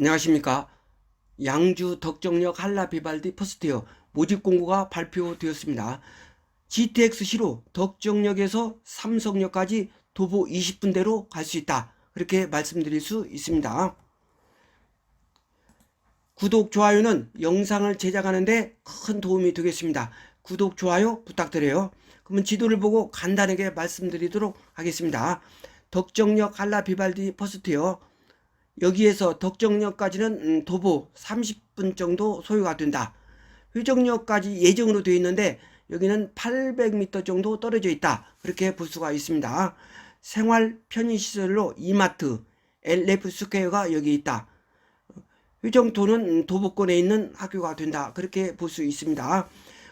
안녕하십니까. 양주 덕정역 한라비발디 퍼스트웨어 모집 공고가 발표되었습니다. GTX-C로 덕정역에서 삼성역까지 도보 20분대로 갈 수 있다. 그렇게 말씀드릴 수 있습니다. 구독, 좋아요는 영상을 제작하는데 큰 도움이 되겠습니다. 구독, 좋아요 부탁드려요. 그러면 지도를 보고 간단하게 말씀드리도록 하겠습니다. 덕정역 한라비발디 퍼스트웨어 여기에서 덕정역까지는 음, 도보 30분 정도 소요가 된다. 회정역까지 예정으로 되어 있는데 여기는 800m 정도 떨어져 있다. 그렇게 볼 수가 있습니다. 생활 편의시설로 이마트, LF 스퀘어가 여기 있다. 회정토는 음, 도보권에 있는 학교가 된다. 그렇게 볼 수 있습니다.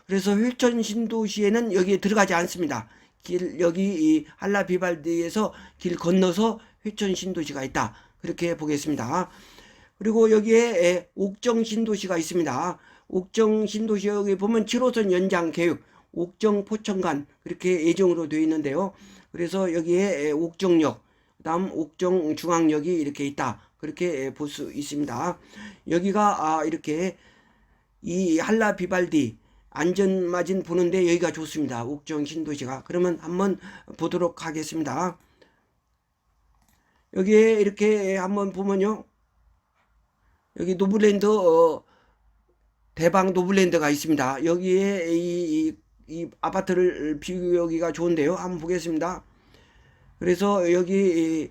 그래서 회천 신도시에는 여기에 들어가지 않습니다. 길 여기 이 한라비발디에서 길 건너서 회천 신도시가 있다. 그렇게 보겠습니다. 그리고 여기에 에, 옥정 신도시가 있습니다. 옥정 신도시 여기 보면 7호선 연장 계획 옥정 포천간 그렇게 예정으로 되어 있는데요. 그래서 여기에 에, 옥정역 그다음 옥정 중앙역이 이렇게 있다. 그렇게 볼 수 있습니다. 여기가 아, 이렇게 이 한라 비발디 안전마진 보는데 여기가 좋습니다. 옥정 신도시가. 그러면 한번 보도록 하겠습니다. 여기에 이렇게 한번 보면요. 여기 노블랜드 어, 대방 노블랜드가 있습니다. 여기에 이, 이, 이 아파트를 비우기가 좋은데요. 한번 보겠습니다. 그래서 여기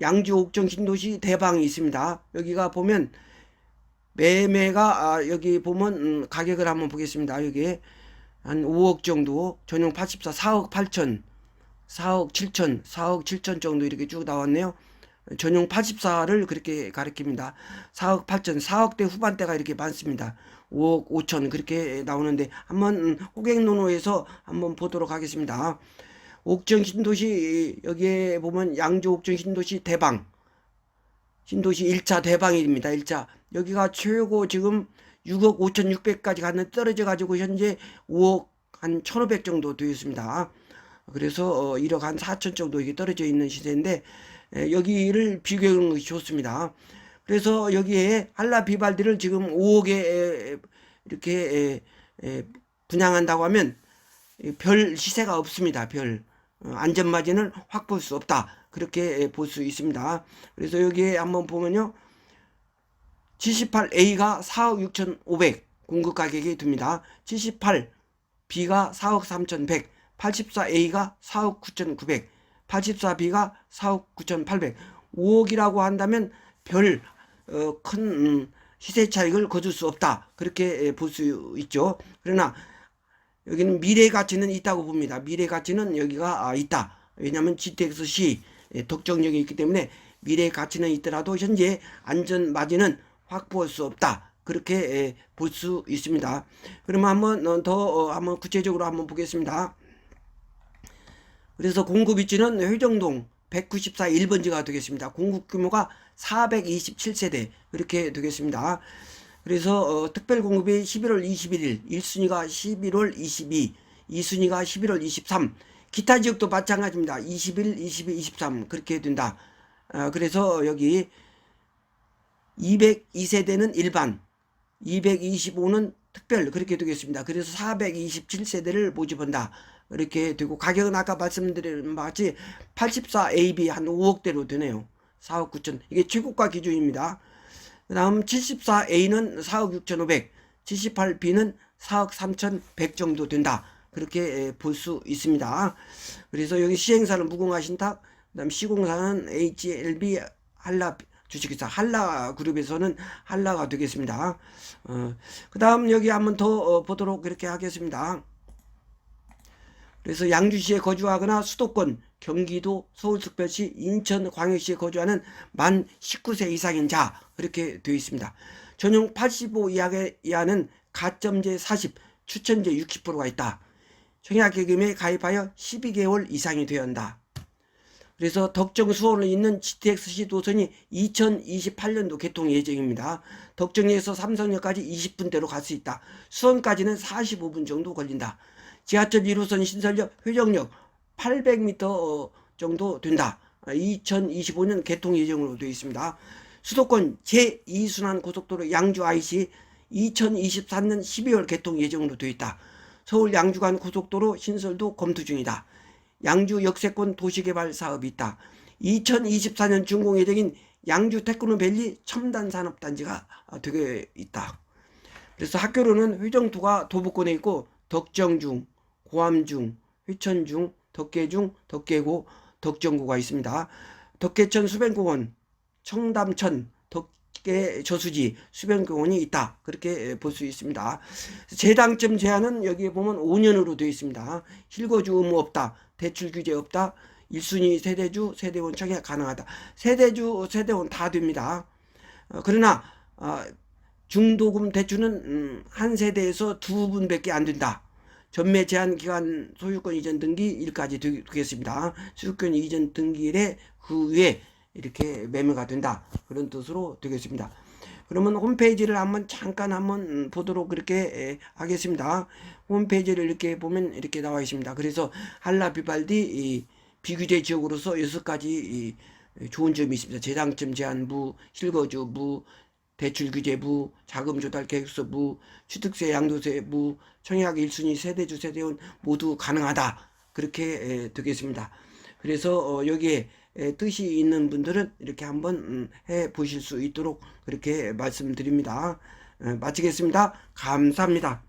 양주 옥정 신도시 대방이 있습니다. 여기가 보면 매매가 아, 여기 보면 음, 가격을 한번 보겠습니다. 여기 한 5억 정도 전용 84 4억 8천 4억 7천 4억 7천 정도 이렇게 쭉 나왔네요. 전용 84를 그렇게 가리킵니다. 4억 8천 4억대 후반대가 이렇게 많습니다. 5억 5천 그렇게 나오는데 한번 음, 호객노노에서 한번 보도록 하겠습니다. 옥정 신도시 여기에 보면 양주 옥정 신도시 대방 신도시 1차 대방입니다. 1차 여기가 최고 지금 6억 5천6백까지 갔는데 떨어져 가지고 현재 5억 한 1,500 정도 되어 있습니다. 그래서 어, 1억 한 4천 정도 이게 떨어져 있는 시세인데 에, 여기를 비교하는 것이 좋습니다. 그래서 여기에 한라 비발디를 지금 5억에 이렇게 분양한다고 하면 별 시세가 없습니다. 별 어, 안전마진을 확보할 수 없다. 그렇게 볼 수 있습니다. 그래서 여기에 한번 보면요. 78A가 4억 6,500 공급 가격이 듭니다. 78B가 4억 3,100, 84A가 4억 9,900, 84B가 4억 9,800. 5억이라고 한다면 별 어, 큰 음, 시세 차익을 거둘 수 없다. 그렇게 볼 수 있죠. 그러나 여기는 미래 가치는 있다고 봅니다. 미래 가치는 여기가 아, 있다. 왜냐하면 GTX-C 덕정력이 있기 때문에 미래 가치는 있더라도 현재 안전 마진은 확보할 수 없다. 그렇게 볼 수 있습니다. 그러면 한번 더 어, 한번 구체적으로 한번 보겠습니다. 그래서 공급 위치는 회정동 194 1번지가 되겠습니다. 공급 규모가 427세대 그렇게 되겠습니다. 그래서 어, 특별 공급이 11월 21일, 1순위가 11월 22, 2순위가 11월 23, 기타 지역도 마찬가지입니다. 21, 22, 23 그렇게 된다. 아, 그래서 여기 202세대는 일반, 225는 특별 그렇게 되겠습니다. 그래서 427세대를 모집한다. 이렇게 되고 가격은 아까 말씀드린 바 같이 84AB 한 5억대로 되네요. 4억 9천 이게 최고가 기준입니다. 그 다음 74A는 4억 6,500, 78B는 4억 3,100 정도 된다. 그렇게 볼 수 있습니다. 그래서 여기 시행사는 무궁화신탁, 그 다음 시공사는 HLB 한라 주식회사 한라 그룹에서는 한라가 되겠습니다. 어, 그 다음 여기 한번 더 어, 보도록 그렇게 하겠습니다. 그래서 양주시에 거주하거나 수도권, 경기도, 서울특별시, 인천 광역시에 거주하는 만 19세 이상인 자 그렇게 되어 있습니다. 전용 85 이하는 가점제 40, 추천제 60%가 있다. 청약계금에 가입하여 12개월 이상이 되어야 한다. 그래서 덕정 수원에 있는 GTX-C 도선이 2028년도 개통 예정입니다. 덕정에서 삼성역까지 20분대로 갈 수 있다. 수원까지는 45분 정도 걸린다. 지하철 1호선 신설역 회정역 800m 정도 된다. 2025년 개통 예정으로 되어 있습니다. 수도권 제2순환 고속도로 양주 IC 2024년 12월 개통 예정으로 되어 있다. 서울 양주 간 고속도로 신설도 검토 중이다. 양주 역세권 도시개발 사업이 있다. 2024년 준공 예정인 양주 테크노밸리 첨단 산업단지가 되게 있다. 그래서 학교로는 회정투가 도보권에 있고 덕정중, 고암중, 회천중, 덕계중, 덕계고, 덕정고가 있습니다. 덕계천 수변공원, 청담천, 덕계 저수지 수변공원이 있다. 그렇게 볼 수 있습니다. 재당점 제한은 여기에 보면 5년으로 되어 있습니다. 실거주 의무 없다. 대출 규제 없다. 1순위 세대주, 세대원 청약 가능하다. 세대주, 세대원 다 됩니다. 어, 그러나 어, 중도금 대출은 음, 한 세대에서 두 분밖에 안 된다. 전매 제한 기간 소유권 이전 등기 일까지 되겠습니다. 소유권 이전 등기일에 그 위에 이렇게 매매가 된다. 그런 뜻으로 되겠습니다. 그러면 홈페이지를 한번 잠깐 한번 음, 보도록 그렇게 에, 하겠습니다. 홈페이지를 이렇게 보면 이렇게 나와 있습니다. 그래서 한라 비발디 이 비규제 지역으로서 여섯 가지 이 좋은 점이 있습니다. 재당점 제한부, 실거주부, 대출규제부, 자금조달계획서부, 취득세 양도세부, 청약 1순위 세대주 세대원 모두 가능하다. 그렇게 에, 되겠습니다. 그래서 어, 여기에 에, 뜻이 있는 분들은 이렇게 한번 음, 해 보실 수 있도록 그렇게 말씀드립니다. 에, 마치겠습니다. 감사합니다.